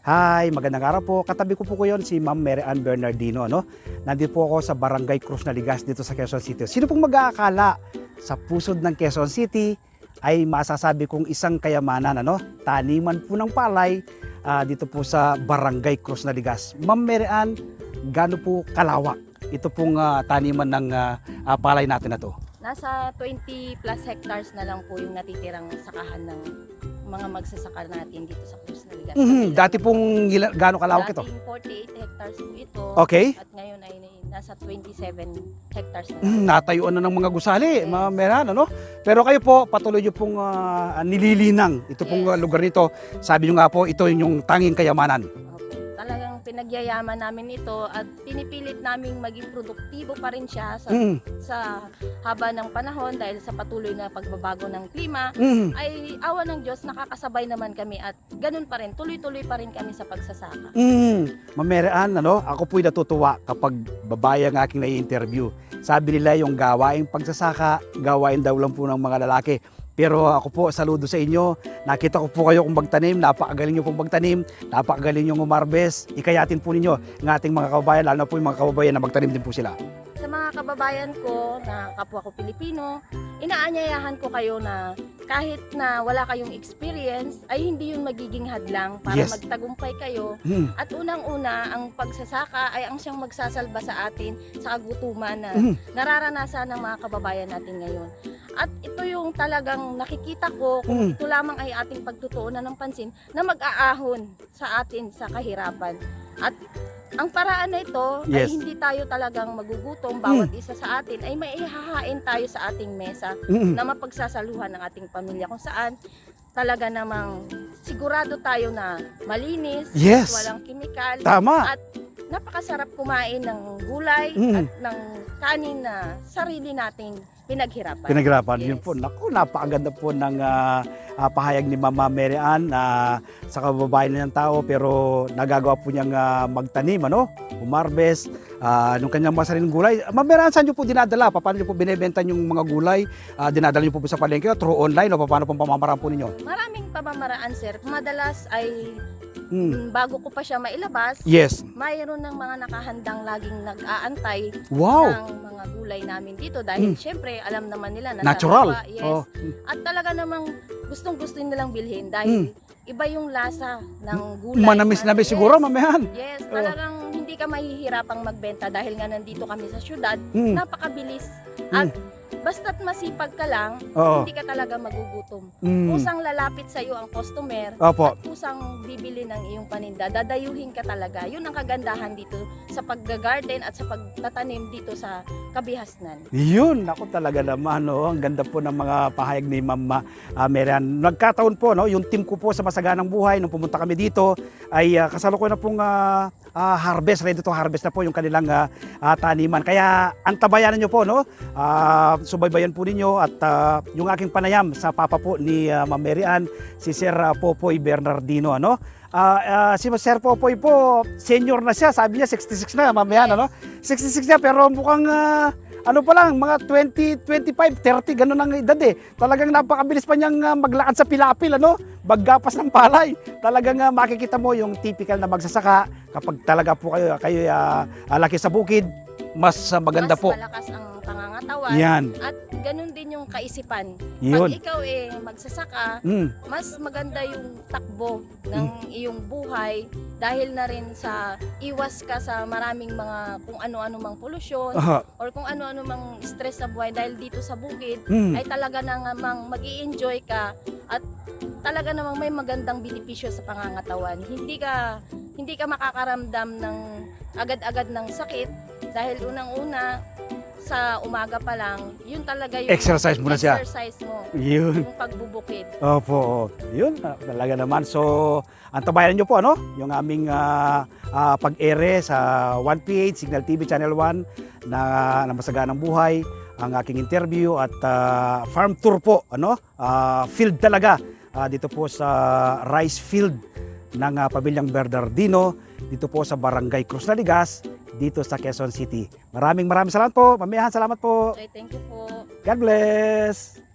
Hi, magandang araw po. Katabi ko po ko yon si Ma'am Mary Ann Bernardino. No? Nandito po ako sa Barangay Cruz Naligas dito sa Quezon City. Sino pong mag-aakala sa pusod ng Quezon City ay masasabi kong isang kayamanan, ano? taniman po ng palay ah, dito po sa Barangay Cruz Naligas. Ma'am Mary Ann, gaano po kalawak ito pong ah, taniman ng ah, ah, palay natin na to? Nasa 20 plus hectares na lang po yung natitirang sakahan ng mga magsasaka natin dito sa Cruz Naligas. Mhm, Dati pong gila- gaano kalawak ito? Dating 48 hectares po ito. Okay. At ngayon ay nasa 27 hectares na. Mm, natayuan na ng mga gusali, Yes. mga meran, ano? Pero kayo po, patuloy nyo pong ah, nililinang ito pong Yes. ah, lugar nito. Sabi nyo nga po, ito yung tanging kayamanan. Pinagyayaman namin ito at pinipilit naming maging produktibo pa rin siya sa, Mm, sa haba ng panahon dahil sa patuloy na pagbabago ng klima. mm, Ay awa ng Diyos, nakakasabay naman kami at ganun pa rin, tuloy-tuloy pa rin kami sa pagsasaka. mm. Mameraan, ano? Ako po'y natutuwa kapag babae ang aking nai-interview. Sabi nila yung gawaing pagsasaka, gawain daw lang po ng mga lalaki. Pero ako po, saludo sa inyo. Nakita ko po kayo kung magtanim. Napakagaling nyo pong magtanim. Napakagaling nyo umarbes. Ikayatin po ninyo ng ating mga kababayan, lalo na po yung mga kababayan na magtanim din po sila. Sa mga kababayan ko na kapwa ko Pilipino, inaanyayahan ko kayo na kahit na wala kayong experience, ay hindi yun magiging hadlang para Yes. magtagumpay kayo. Mm, At unang-una, ang pagsasaka ay ang siyang magsasalba sa atin sa kagutuman na mm. nararanasan ng mga kababayan natin ngayon. At ito yung talagang nakikita ko kung Mm. ito lamang ay ating pagtutuunan ng pansin na mag-aahon sa atin sa kahirapan. At ang paraan na ito ay Yes. hindi tayo talagang magugutom bawat isa sa atin ay may ihahain tayo sa ating mesa Mm. na mapagsasaluhan ng ating pamilya kung saan talaga namang sigurado tayo na malinis, Yes. walang kimikal, Tama. at napakasarap kumain ng gulay Mm. at ng kanin na sarili nating pinaghirapan. Pinaghirapan. Yes. Yun po. Naku, napakaganda po ng ah, ah, pahayag ni Mama Mary Ann na sa kababayan ng tao pero nagagawa po niyang ah, magtanim, ano? Umarbes, uh, nung kanyang mga sariling gulay. Mama Mary Ann, saan niyo po dinadala? Paano niyo po binebenta yung mga gulay? Ah, dinadala niyo po, po sa palengke o through online o paano pong pamamaraan po ninyo? Maraming pamamaraan, sir. Madalas ay. Mm, bago ko pa siya mailabas, Yes. mayroon ng mga nakahandang laging nag-aantay Wow. ng mga gulay namin dito dahil Mm. syempre alam naman nila na Natural. sariwa, yes. Oh. At talaga namang gustong gusto nilang bilhin dahil iba yung lasa ng gulay. Manamis-namis Yes. siguro, Mama Ann. Yes, Oh. talagang hindi ka mahihirapang magbenta dahil nga nandito kami sa syudad, Hmm. napakabilis. At basta't masipag ka lang, Oo. hindi ka talaga magugutom. Hmm. Kusang lalapit sa iyo ang customer, Opo. at kusang bibili ng iyong paninda, dadayuhin ka talaga. Yun ang kagandahan dito sa pagga-garden at sa pagtatanim dito sa kabihasnan. Yun, ako talaga naman, no? ang ganda po ng mga pahayag ni Mama uh, Merian. Nagkataon po, no? yung team ko po sa Masaganang Buhay, nung pumunta kami dito, ay uh, kasalukuyan na pong ah, ah, harvest, ready to harvest na po yung kanilang ah, ah, taniman. Kaya antabayanan nyo po, no? Ah, subaybayan po ninyo at ah, yung aking panayam sa papa po ni uh, Ma'am Merian, si Sir Popoy Bernardino, ano? Ah, si Sir Popoy po, senior na siya, sabi niya 66 na, mamaya, ano? 66 na, pero mukhang ah, ano pa lang, mga 20, 25, 30, ganun ang edad eh. Talagang napakabilis pa niyang ah, maglakad sa pilapil, ano? Baggapas ng palay. Talagang ah, makikita mo yung typical na magsasaka kapag talaga po kayo, kayo ah, laki sa bukid, mas ah, maganda Mas po. malakas ang pangangatawan. Yan, At ganun din yung kaisipan. yun. Pag ikaw eh magsasaka, Mm, mas maganda yung takbo ng iyong buhay dahil na rin sa iwas ka sa maraming mga kung ano-ano mang polusyon aha, or kung ano-ano mang stress sa buhay dahil dito sa bukid mm, ay talaga namang mag enjoy ka at talaga namang may magandang benepisyo sa pangangatawan. Hindi ka hindi ka makakaramdam ng agad-agad ng sakit dahil unang-una sa umaga pa lang, yun talaga yung Exercise mo na siya. exercise mo, yun. yung pagbubukid. Opo, yun ah, talaga naman. So, antabayan nyo po ano, yung aming ah, ah, pag-ere sa 1PH Signal TV Channel 1 na, na masaganang buhay, ang aking interview at ah, farm tour po, ano, ah, field talaga ah, dito po sa rice field ng ah, Pamilyang Bernardino dito po sa Barangay Cruz Naligas dito sa Quezon City. Maraming maraming salamat po. Mamiyahan, salamat po. Okay, thank you po. God bless.